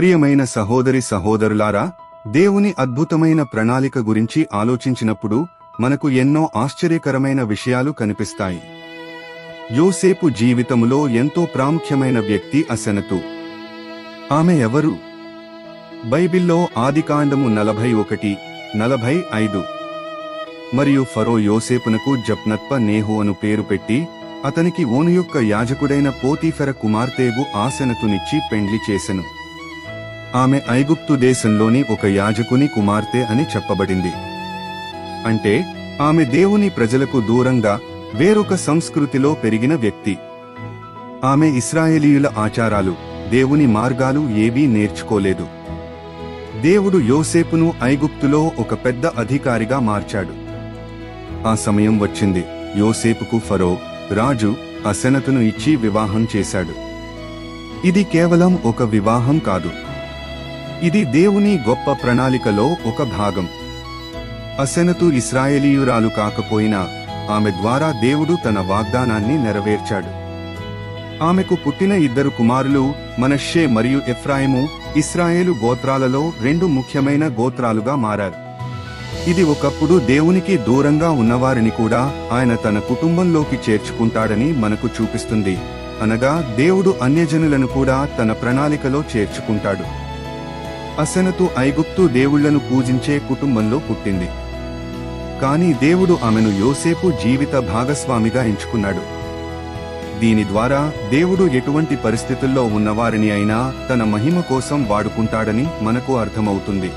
ప్రియమైన సహోదరి సహోదరులారా దేవుని అద్భుతమైన ప్రణాళిక గురించి ఆలోచించినప్పుడు మనకు ఎన్నో ఆశ్చర్యకరమైన విషయాలు కనిపిస్తాయి. యోసేపు జీవితములో ఎంతో ప్రాముఖ్యమైన వ్యక్తి అసెనతు. ఆమె ఎవరు? బైబిల్లో ఆదికాండము నలభై ఒకటి నలభై ఐదు. మరియు ఫరో యోసేపునకు జప్నత్ప నేహు అను పేరు పెట్టి అతనికి ఓను యొక్క యాజకుడైన పోతీఫెర కుమార్తెగు ఆసెనతునిచ్చి పెండ్లి చేసెను. ఆమె ఐగుప్తు దేశంలోని ఒక యాజకుని కుమార్తె అని చెప్పబడింది. అంటే ఆమె దేవుని ప్రజలకు దూరంగా వేరొక సంస్కృతిలో పెరిగిన వ్యక్తి. ఆమె ఇస్రాయేలీయుల ఆచారాలు దేవుని మార్గాలు ఏవీ నేర్చుకోలేదు. దేవుడు యోసేపును ఐగుప్తులో ఒక పెద్ద అధికారిగా మార్చాడు. ఆ సమయం వచ్చింది. యోసేపుకు ఫరో రాజు అసెనతును ఇచ్చి వివాహం చేశాడు. ఇది కేవలం ఒక వివాహం కాదు. ఇది దేవుని గొప్ప ప్రణాళికలో ఒక భాగం. అసెనతు ఇస్రాయేలీయురాలు కాకపోయినా ఆమె ద్వారా దేవుడు తన వాగ్దానాన్ని నెరవేర్చాడు. ఆమెకు పుట్టిన ఇద్దరు కుమారులు మనషే మరియు ఎఫ్రాయిము ఇస్రాయేలు గోత్రాలలో రెండు ముఖ్యమైన గోత్రాలుగా మారారు. ఇది ఒకప్పుడు దేవునికి దూరంగా ఉన్నవారిని కూడా ఆయన తన కుటుంబంలోకి చేర్చుకుంటాడని మనకు చూపిస్తుంది. అనగా దేవుడు అన్యజనులను కూడా తన ప్రణాళికలో చేర్చుకుంటాడు. అసెనతు ఐగుప్తు దేవుళ్ళను పూజించే కుటుంబంలో పుట్టింది. కానీ దేవుడు ఆమెను యోసేపు జీవిత భాగస్వామిగా ఎంచుకున్నాడు. దీని ద్వారా దేవుడు ఎటువంటి పరిస్థితుల్లో ఉన్నవారిని అయినా తన మహిమ కోసం వాడుకుంటాడని మనకు అర్థమవుతుంది.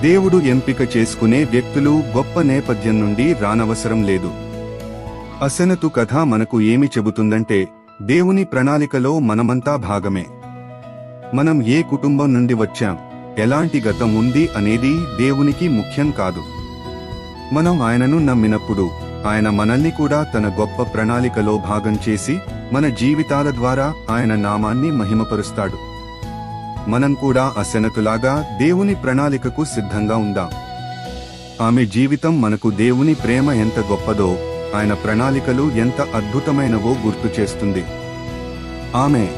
దేవుడు ఎంపిక చేసుకునే వ్యక్తులు గొప్ప నేపథ్యం నుండి రానవసరం లేదు. అసెనతు కథ మనకు ఏమి చెబుతుందంటే దేవుని ప్రణాళికలో మనమంతా భాగమే. మనం ఏ కుటుంబం నుండి వచ్చాం? ఎలాంటి గతం ఉంది అనేది దేవునికి ముఖ్యం కాదు. మనం ఆయనను నమ్మినప్పుడు ఆయన మనల్ని కూడా తన గొప్ప ప్రణాళికలో భాగం చేసి మన జీవితాల ద్వారా ఆయన నామాన్ని మహిమపరుస్తాడు. మనం కూడా అసెనతులాగా దేవుని ప్రణాళికకు సిద్ధంగా ఉందాం. ఆమె జీవితం మనకు దేవుని ప్రేమ ఎంత గొప్పదో ఆయన ప్రణాళికలు ఎంత అద్భుతమైనవో గుర్తు చేస్తుంది. ఆమె